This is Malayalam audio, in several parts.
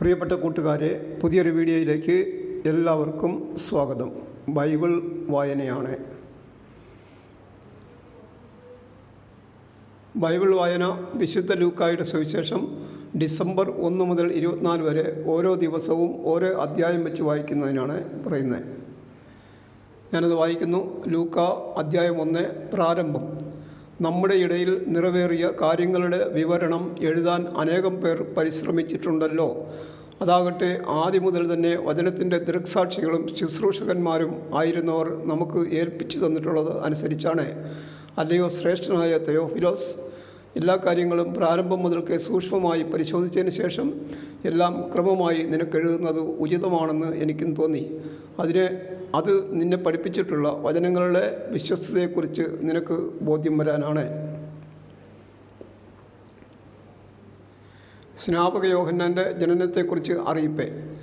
പ്രിയപ്പെട്ട കൂട്ടുകാരെ പുതിയൊരു വീഡിയോയിലേക്ക് എല്ലാവർക്കും സ്വാഗതം. ബൈബിൾ വായനയാണ്. ബൈബിൾ വായന വിശുദ്ധ ലൂക്കായുടെ സുവിശേഷം ഡിസംബർ ഒന്ന് മുതൽ ഇരുപത്തിനാല് വരെ ഓരോ ദിവസവും ഓരോ അധ്യായം വെച്ച് വായിക്കുന്നതിനാണ് പറയുന്നത്. ഞാനത് വായിക്കുന്നു. ലൂക്ക അധ്യായം ഒന്ന് പ്രാരംഭം. നമ്മുടെ ഇടയിൽ നിറവേറിയ കാര്യങ്ങളുടെ വിവരണം എഴുതാൻ അനേകം പേർ പരിശ്രമിച്ചിട്ടുണ്ടല്ലോ. അതാകട്ടെ ആദ്യം മുതൽ തന്നെ വചനത്തിന്റെ ദൃക്സാക്ഷികളും ശുശ്രൂഷകന്മാരും ആയിരുന്നവർ നമുക്ക് ഏൽപ്പിച്ചു തന്നിട്ടുള്ളത് അനുസരിച്ചാണ്. അല്ലയോ ശ്രേഷ്ഠനായ തയോഫിലോസ്? എല്ലാ കാര്യങ്ങളും പ്രാരംഭം മുതൽക്ക് സൂക്ഷ്മമായി പരിശോധിച്ചതിന് ശേഷം എല്ലാം ക്രമമായി നിനക്കെഴുതുന്നത് ഉചിതമാണെന്ന് എനിക്കും തോന്നി. അതിനെ അത് നിന്നെ പഠിപ്പിച്ചിട്ടുള്ള വചനങ്ങളുടെ വിശ്വസ്തതയെക്കുറിച്ച് നിനക്ക് ബോധ്യം വരാനാണ്. സ്നാപക യോഹന്നാന്റെ ജനനത്തെക്കുറിച്ച് അറിയിപ്പേ.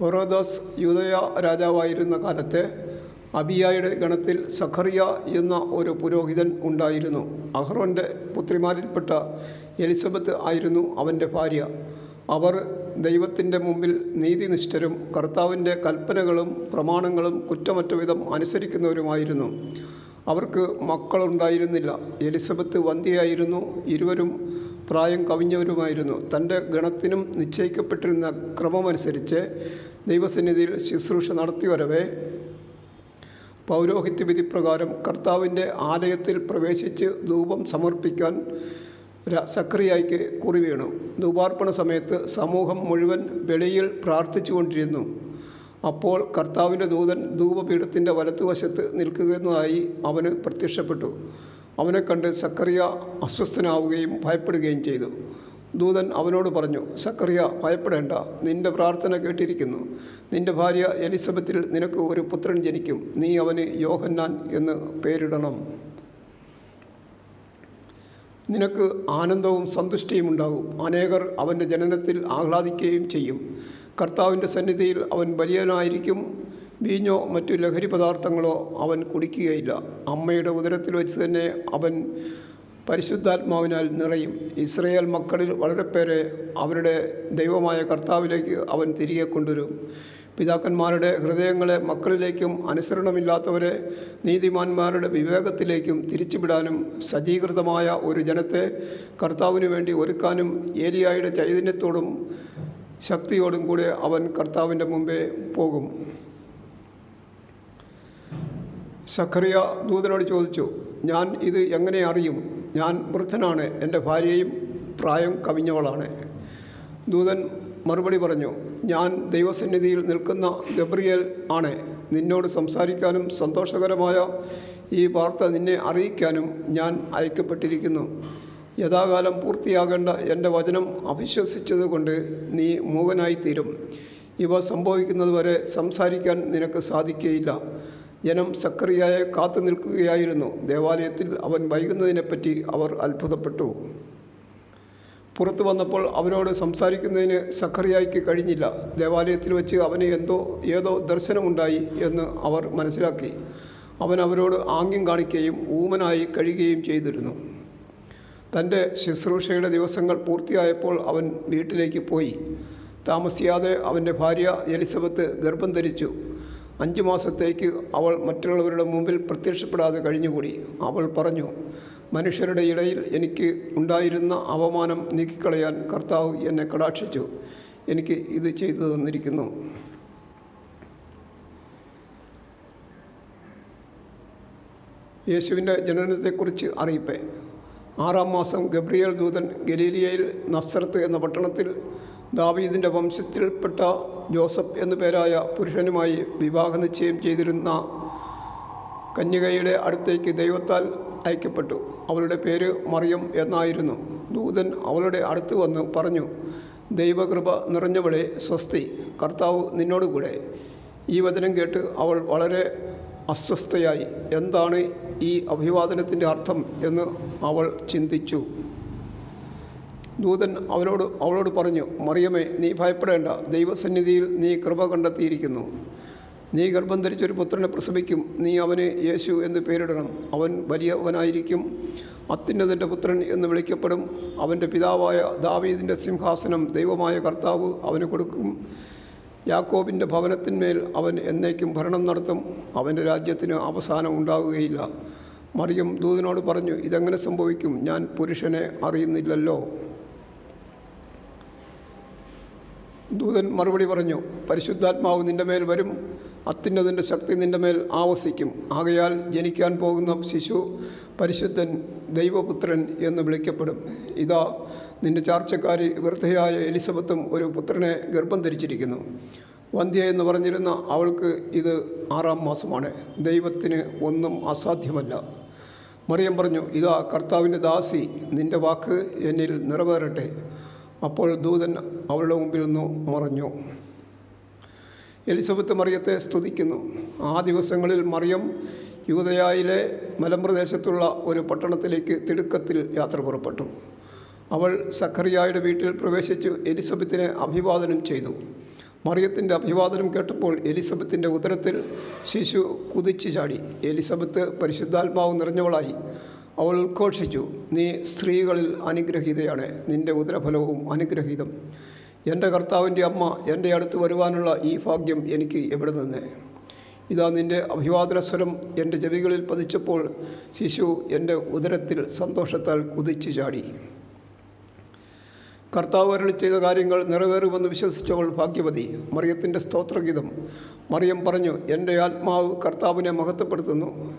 ഒറോദോസ് യൂതയ രാജാവായിരുന്ന കാലത്ത് അബിയായുടെ ഗണത്തിൽ സഖറിയ എന്ന ഒരു പുരോഹിതൻ ഉണ്ടായിരുന്നു. അഹ്റോന്റെ പുത്രിമാരിൽപ്പെട്ട എലിസബത്ത് ആയിരുന്നു അവന്റെ ഭാര്യ. അവർ ദൈവത്തിന്റെ മുമ്പിൽ നീതിനിഷ്ഠരും കർത്താവിന്റെ കൽപ്പനകളും പ്രമാണങ്ങളും കുറ്റമറ്റ വിധം അനുസരിക്കുന്നവരുമായിരുന്നു. അവർക്ക് മക്കളുണ്ടായിരുന്നില്ല. എലിസബത്ത് വന്ധ്യയായിരുന്നു. ഇരുവരും പ്രായം കവിഞ്ഞവരുമായിരുന്നു. തന്റെ ഗണത്തിനും നിശ്ചയിക്കപ്പെട്ടിരുന്ന ക്രമമനുസരിച്ച് ദൈവസന്നിധിയിൽ ശുശ്രൂഷ നടത്തി വരവേ പൗരോഹിത്യ വിധി പ്രകാരം കർത്താവിന്റെ ആലയത്തിൽ പ്രവേശിച്ച് ധൂപം സമർപ്പിക്കാൻ സക്രിയായിക്ക് കുറി വീണു. ധൂപാർപ്പണ സമയത്ത് സമൂഹം മുഴുവൻ വെളിയിൽ പ്രാർത്ഥിച്ചുകൊണ്ടിരുന്നു അപ്പോൾ കർത്താവിന്റെ ദൂതൻ ധൂപപീഠത്തിന്റെ വലത്തുവശത്ത് നിൽക്കുന്നതായി അവന് പ്രത്യക്ഷപ്പെട്ടു. അവനെ കണ്ട് സക്കറിയ അസ്വസ്ഥനാവുകയും ഭയപ്പെടുകയും ചെയ്തു. ദൂതൻ അവനോട് പറഞ്ഞു സക്കറിയ ഭയപ്പെടേണ്ട. നിന്റെ പ്രാർത്ഥന കേട്ടിരിക്കുന്നു. നിന്റെ ഭാര്യ എലിസബത്തിൽ നിനക്ക് ഒരു പുത്രൻ ജനിക്കും. നീ അവന് യോഹന്നാൻ എന്ന് പേരിടണം. നിനക്ക് ആനന്ദവും സന്തുഷ്ടിയും ഉണ്ടാകും. അനേകർ അവന്റെ ജനനത്തിൽ ആഹ്ലാദിക്കുകയും ചെയ്യും. കർത്താവിന്റെ സന്നിധിയിൽ അവൻ വലിയനായിരിക്കും വീഞ്ഞോ മറ്റു ലഹരി പദാർത്ഥങ്ങളോ അവൻ കുടിക്കുകയില്ല. അമ്മയുടെ ഉദരത്തിൽ വെച്ച് തന്നെ അവൻ പരിശുദ്ധാത്മാവിനാൽ നിറയും. ഇസ്രയേൽ മക്കളിൽ വളരെ പേരെ അവരുടെ ദൈവമായ കർത്താവിലേക്ക് അവൻ തിരികെ കൊണ്ടുവരും. പിതാക്കന്മാരുടെ ഹൃദയങ്ങളെ മക്കളിലേക്കും അനുസരണമില്ലാത്തവരെ നീതിമാന്മാരുടെ വിവേകത്തിലേക്കും തിരിച്ചുവിടാനും സജ്ജീകൃതമായ ഒരു ജനത്തെ കർത്താവിന് വേണ്ടി ഒരുക്കാനും ഏലിയായുടെ ചൈതന്യത്തോടും ശക്തിയോടും കൂടെ അവൻ കർത്താവിന്റെ മുമ്പേ പോകും. സഖറിയ ദൂതനോട് ചോദിച്ചു ഞാൻ ഇത് എങ്ങനെ അറിയും? ഞാൻ വൃദ്ധനാണ് എന്റെ ഭാര്യയും പ്രായം കവിഞ്ഞവളാണ്. ദൂതൻ മറുപടി പറഞ്ഞു ഞാൻ ദൈവസന്നിധിയിൽ നിൽക്കുന്ന ഗബ്രിയേൽ ആണ്. നിന്നോട് സംസാരിക്കാനും സന്തോഷകരമായ ഈ വാർത്ത നിന്നെ അറിയിക്കാനും ഞാൻ അയക്കപ്പെട്ടിരിക്കുന്നു. യഥാകാലം പൂർത്തിയാകേണ്ട എന്റെ വചനം അവിശ്വസിച്ചതുകൊണ്ട് നീ മൂകനായിത്തീരും. ഇവ സംഭവിക്കുന്നതുവരെ സംസാരിക്കാൻ നിനക്ക് സാധിക്കുകയില്ല ജനം സക്കറിയായെ കാത്തു നിൽക്കുകയായിരുന്നു ദേവാലയത്തിൽ അവൻ വൈകുന്നതിനെപ്പറ്റി അവർ അത്ഭുതപ്പെട്ടു. പുറത്തു വന്നപ്പോൾ അവനോട് സംസാരിക്കുന്നതിന് സഖറിയായിക്ക് കഴിഞ്ഞില്ല. ദേവാലയത്തിൽ വെച്ച് അവന് എന്തോ ഏതോ ദർശനമുണ്ടായി എന്ന് അവർ മനസ്സിലാക്കി. അവൻ അവരോട് ആംഗ്യം കാണിക്കുകയും ഊമനായി കഴിയുകയും ചെയ്തിരുന്നു. തന്റെ ശുശ്രൂഷയുടെ ദിവസങ്ങൾ പൂർത്തിയായപ്പോൾ അവൻ വീട്ടിലേക്ക് പോയി. താമസിയാതെ അവന്റെ ഭാര്യ എലിസബത്ത് ഗർഭം ധരിച്ചു. അഞ്ച് മാസത്തേക്ക് അവൾ മറ്റുള്ളവരുടെ മുമ്പിൽ പ്രത്യക്ഷപ്പെടാതെ കഴിഞ്ഞുകൂടി. അവൾ പറഞ്ഞു മനുഷ്യരുടെ ഇടയിൽ എനിക്ക് ഉണ്ടായിരുന്ന അവമാനം നീക്കിക്കളയാൻ കർത്താവ് എന്നെ കടാക്ഷിച്ചു. എനിക്ക് ഇത് ചെയ്തു തന്നിരിക്കുന്നു. യേശുവിന്റെ ജനനത്തെക്കുറിച്ച് അറിയിപ്പേ. ആറാം മാസം ഗബ്രിയേൽ ദൂതൻ ഗലീലിയയിൽ നസ്രത്ത് എന്ന പട്ടണത്തിൽ ദാവീദിന്റെ വംശത്തിൽപ്പെട്ട ജോസഫ് എന്നു പേരായ പുരുഷനുമായി വിവാഹ നിശ്ചയം ചെയ്തിരുന്ന കന്യകയുടെ അടുത്തേക്ക് ദൈവത്താൽ അയക്കപ്പെട്ടു. അവളുടെ പേര് മറിയം എന്നായിരുന്നു. ദൂതൻ അവളുടെ അടുത്ത് വന്ന് പറഞ്ഞു ദൈവകൃപ നിറഞ്ഞവളെ സ്വസ്തി കർത്താവ് നിന്നോടുകൂടെ. ഈ വചനം കേട്ട് അവൾ വളരെ അസ്വസ്ഥയായി. എന്താണ് ഈ അഭിവാദനത്തിന്റെ അർത്ഥം? എന്ന് അവൾ ചിന്തിച്ചു. ദൂതൻ അവരോട് അവളോട് പറഞ്ഞു മറിയമേ നീ ഭയപ്പെടേണ്ട. ദൈവസന്നിധിയിൽ നീ കൃപ കണ്ടെത്തിയിരിക്കുന്നു. നീ ഗർഭം ധരിച്ചൊരു പുത്രനെ പ്രസവിക്കും. നീ അവന് യേശു എന്ന് പേരിടണം. അവൻ വലിയവനായിരിക്കും. അത്യുന്നതന്റെ പുത്രൻ എന്ന് വിളിക്കപ്പെടും. അവന്റെ പിതാവായ ദാവീദിന്റെ സിംഹാസനം ദൈവമായ കർത്താവ് അവന് കൊടുക്കും. യാക്കോബിന്റെ ഭവനത്തിന്മേൽ അവൻ എന്നേക്കും ഭരണം നടത്തും. അവന്റെ രാജ്യത്തിന് അവസാനം ഉണ്ടാകുകയില്ല മറിയം ദൂതനോട് പറഞ്ഞു ഇതെങ്ങനെ സംഭവിക്കും? ഞാൻ പുരുഷനെ അറിയുന്നില്ലല്ലോ. ദൂതൻ മറുപടി പറഞ്ഞു പരിശുദ്ധാത്മാവ് നിന്റെ മേൽ വരും അത്യുന്നതിന്റെ ശക്തി നിന്റെ മേൽ ആവസിക്കും. ആകയാൽ ജനിക്കാൻ പോകുന്ന ശിശു പരിശുദ്ധൻ ദൈവപുത്രൻ എന്ന് വിളിക്കപ്പെടും. ഇതാ നിന്റെ ചാർച്ചക്കാരി വൃദ്ധയായ എലിസബത്തും ഒരു പുത്രനെ ഗർഭം ധരിച്ചിരിക്കുന്നു. വന്ധ്യ എന്ന് പറഞ്ഞിരുന്ന അവൾക്ക് ഇത് ആറാം മാസമാണ്. ദൈവത്തിന് ഒന്നും അസാധ്യമല്ല. മറിയം പറഞ്ഞു ഇതാ കർത്താവിന്റെ ദാസി നിന്റെ വാക്ക് എന്നിൽ നിറവേറട്ടെ. അപ്പോൾ ദൂതൻ അവളുടെ മുമ്പിൽ നിന്ന് മറഞ്ഞു. എലിസബത്ത് മറിയത്തെ സ്തുതിക്കുന്നു. ആ ദിവസങ്ങളിൽ മറിയം യൂതയായിലെ മലമ്പ്രദേശത്തുള്ള ഒരു പട്ടണത്തിലേക്ക് തിടുക്കത്തിൽ യാത്ര പുറപ്പെട്ടു. അവൾ സഖറിയായുടെ വീട്ടിൽ പ്രവേശിച്ച് എലിസബത്തിനെ അഭിവാദനം ചെയ്തു. മറിയത്തിന്റെ അഭിവാദനം കേട്ടപ്പോൾ എലിസബത്തിന്റെ ഉദരത്തിൽ ശിശു കുതിച്ചു ചാടി. എലിസബത്ത് പരിശുദ്ധാത്മാവ് നിറഞ്ഞവളായി. അവൾ ഉദ്ഘോഷിച്ചു നീ സ്ത്രീകളിൽ അനുഗ്രഹീതയാണ് നിന്റെ ഉദരഫലവും അനുഗ്രഹീതം. എന്റെ കർത്താവിന്റെ അമ്മ എന്റെ അടുത്ത് വരുവാനുള്ള ഈ ഭാഗ്യം എനിക്ക് എവിടെ നിന്ന്? ഇതാ നിന്റെ അഭിവാദന സ്വരം എന്റെ ചെവികളിൽ പതിച്ചപ്പോൾ ശിശു എന്റെ ഉദരത്തിൽ സന്തോഷത്താൽ കുതിച്ചു ചാടി. കർത്താവ് അരളി ചെയ്ത കാര്യങ്ങൾ നിറവേറുമെന്ന് വിശ്വസിച്ചവൾ ഭാഗ്യവതി. മറിയത്തിന്റെ സ്തോത്രഗീതം. മറിയം പറഞ്ഞു എന്റെ ആത്മാവ് കർത്താവിനെ മഹത്വപ്പെടുത്തുന്നു.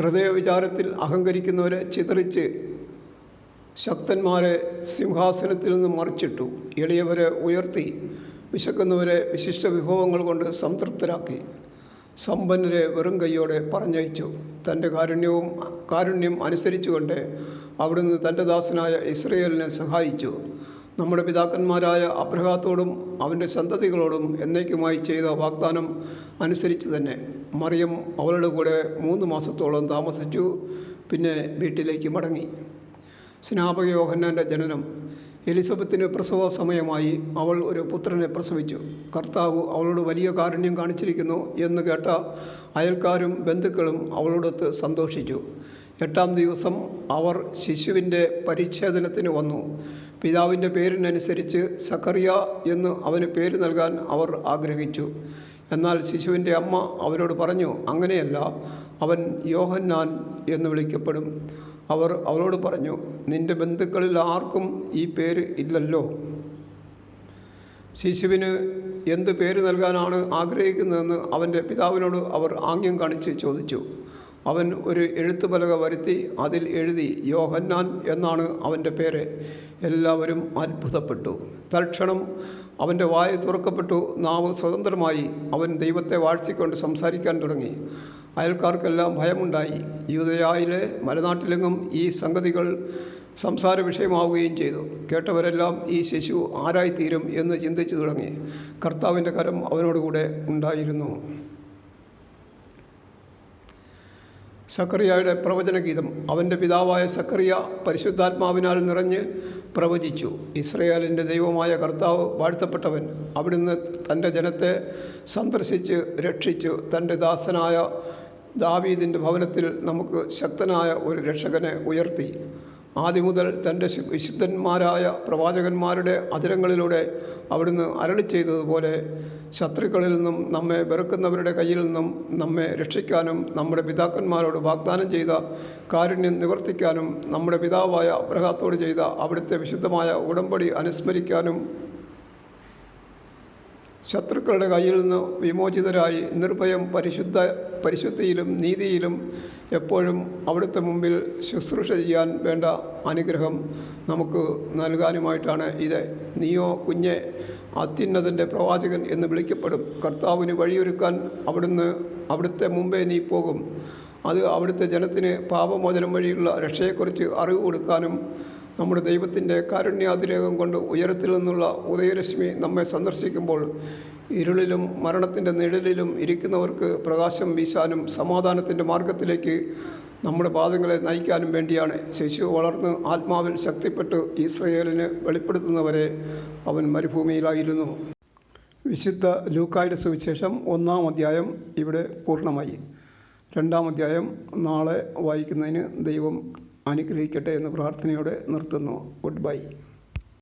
ഹൃദയവിചാരത്തിൽ അഹങ്കരിക്കുന്നവരെ ചിതറിച്ച് ശക്തന്മാരെ സിംഹാസനത്തിൽ നിന്ന് മറിച്ചിട്ടു. എളിയവരെ ഉയർത്തി വിശക്കുന്നവരെ വിശിഷ്ട വിഭവങ്ങൾ കൊണ്ട് സംതൃപ്തരാക്കി. സമ്പന്നരെ വെറും കൈയോടെ പറഞ്ഞയച്ചു. തന്റെ കാരുണ്യവും കാരുണ്യം അനുസരിച്ചുകൊണ്ട് അവിടുന്ന് തന്റെ ദാസനായ ഇസ്രയേലിനെ സഹായിച്ചു. നമ്മുടെ പിതാക്കന്മാരായ അബ്രഹാത്തോടും അവന്റെ സന്തതികളോടും എന്നേക്കുമായി ചെയ്ത വാഗ്ദാനം അനുസരിച്ച് തന്നെ മറിയം അവളുടെ കൂടെ മൂന്ന് മാസത്തോളം താമസിച്ചു പിന്നെ വീട്ടിലേക്ക് മടങ്ങി. സ്നാപക യോഹന്നാന്റെ ജനനം. എലിസബത്തിന് പ്രസവ സമയമായി അവൾ ഒരു പുത്രനെ പ്രസവിച്ചു. കർത്താവ് അവളോട് വലിയ കാരുണ്യം കാണിച്ചിരിക്കുന്നു എന്ന് കേട്ട അയൽക്കാരും ബന്ധുക്കളും അവളോടൊത്ത് സന്തോഷിച്ചു. എട്ടാം ദിവസം അവർ ശിശുവിന്റെ പരിച്ഛേദനത്തിന് വന്നു. പിതാവിന്റെ പേരിനനുസരിച്ച് സക്കറിയ എന്ന് അവന് പേര് നൽകാൻ അവർ ആഗ്രഹിച്ചു. എന്നാൽ ശിശുവിന്റെ അമ്മ അവരോട് പറഞ്ഞു അങ്ങനെയല്ല അവൻ യോഹന്നാൻ എന്ന് വിളിക്കപ്പെടും. അവർ അവളോട് പറഞ്ഞു നിന്റെ ബന്ധുക്കളിൽ ആർക്കും ഈ പേര് ഇല്ലല്ലോ. ശിശുവിന് എന്ത് പേര് നൽകാനാണ് ആഗ്രഹിക്കുന്നതെന്ന് അവന്റെ പിതാവിനോട് അവർ ആംഗ്യം കാണിച്ച് ചോദിച്ചു. അവൻ ഒരു എഴുത്തുപലക വരുത്തി അതിൽ എഴുതി യോഹന്നാൻ എന്നാണ് അവന്റെ പേര്. എല്ലാവരും അത്ഭുതപ്പെട്ടു. തൽക്ഷണം അവന്റെ വായ തുറക്കപ്പെട്ടു. നാവ് സ്വതന്ത്രമായി അവൻ ദൈവത്തെ വാഴ്ത്തിക്കൊണ്ട് സംസാരിക്കാൻ തുടങ്ങി. അയൽക്കാർക്കെല്ലാം ഭയമുണ്ടായി. യൂതയായിലെ മലനാട്ടിലെങ്ങും ഈ സംഗതികൾ സംസാര വിഷയമാവുകയും ചെയ്തു. കേട്ടവരെല്ലാം ഈ ശിശു ആരായിത്തീരും എന്ന് ചിന്തിച്ചു തുടങ്ങി. കർത്താവിന്റെ കരം അവനോടുകൂടെ ഉണ്ടായിരുന്നു. സക്കറിയയുടെ പ്രവചനഗീതം അവന്റെ പിതാവായ സക്കറിയ പരിശുദ്ധാത്മാവിനാൽ നിറഞ്ഞ് പ്രവചിച്ചു. ഇസ്രയേലിന്റെ ദൈവമായ കർത്താവ് വാഴ്ത്തപ്പെട്ടവൻ അവിടുന്ന് തന്റെ ജനത്തെ സന്ദർശിച്ച് രക്ഷിച്ചു. തന്റെ ദാസനായ ദാവീദിന്റെ ഭവനത്തിൽ നമുക്ക് ശക്തനായ ഒരു രക്ഷകനെ ഉയർത്തി. ആദ്യം മുതൽ തന്റെ വിശുദ്ധന്മാരായ പ്രവാചകന്മാരുടെ അതിരങ്ങളിലൂടെ അവിടുന്ന് അരളി ചെയ്തതുപോലെ ശത്രുക്കളിൽ നിന്നും നമ്മെ വെറുക്കുന്നവരുടെ കയ്യിൽ നിന്നും നമ്മെ രക്ഷിക്കാനും നമ്മുടെ പിതാക്കന്മാരോട് വാഗ്ദാനം ചെയ്ത കാരുണ്യം നിവർത്തിക്കാനും നമ്മുടെ പിതാവായ അബ്രഹാത്തോട് ചെയ്ത അവിടുത്തെ വിശുദ്ധമായ ഉടമ്പടി അനുസ്മരിക്കാനും ശത്രുക്കളുടെ കയ്യിൽ നിന്ന് വിമോചിതരായി നിർഭയം പരിശുദ്ധ പരിശുദ്ധിയിലും നീതിയിലും എപ്പോഴും അവിടുത്തെ മുമ്പിൽ ശുശ്രൂഷ ചെയ്യാൻ വേണ്ട അനുഗ്രഹം നമുക്ക് നൽകാനുമായിട്ടാണ് ഇത്. നീയോ കുഞ്ഞെ അത്യുന്നതന്റെ പ്രവാചകൻ എന്ന് വിളിക്കപ്പെടും. കർത്താവിന് വഴിയൊരുക്കാൻ അവിടുന്ന് അവിടുത്തെ മുമ്പേ നീ പോകും. അത് അവിടുത്തെ ജനത്തിന് പാപമോചനം വഴിയുള്ള രക്ഷയെക്കുറിച്ച് അറിവ് കൊടുക്കാനും നമ്മുടെ ദൈവത്തിന്റെ കാരുണ്യാതിരേകം കൊണ്ട് ഉയരത്തിൽ നിന്നുള്ള ഉദയരശ്മി നമ്മെ സന്ദർശിക്കുമ്പോൾ ഇരുളിലും മരണത്തിന്റെ നിഴലിലും ഇരിക്കുന്നവർക്ക് പ്രകാശം വീശാനും സമാധാനത്തിന്റെ മാർഗത്തിലേക്ക് നമ്മുടെ പാദങ്ങളെ നയിക്കാനും വേണ്ടിയാണ് ശിശു വളർന്ന് ആത്മാവിൽ ശക്തിപ്പെട്ട് ഇസ്രയേലിന് വെളിപ്പെടുത്തുന്നവരെ അവൻ മരുഭൂമിയിലായിരുന്നു. വിശുദ്ധ ലൂക്കായുടെ സുവിശേഷം ഒന്നാം അധ്യായം ഇവിടെ പൂർണമായി. രണ്ടാം അധ്യായം നാളെ വായിക്കുന്നതിന് ദൈവം അനുഗ്രഹിക്കട്ടെ എന്ന് പ്രാർത്ഥനയോടെ നിർത്തുന്നു. Good bye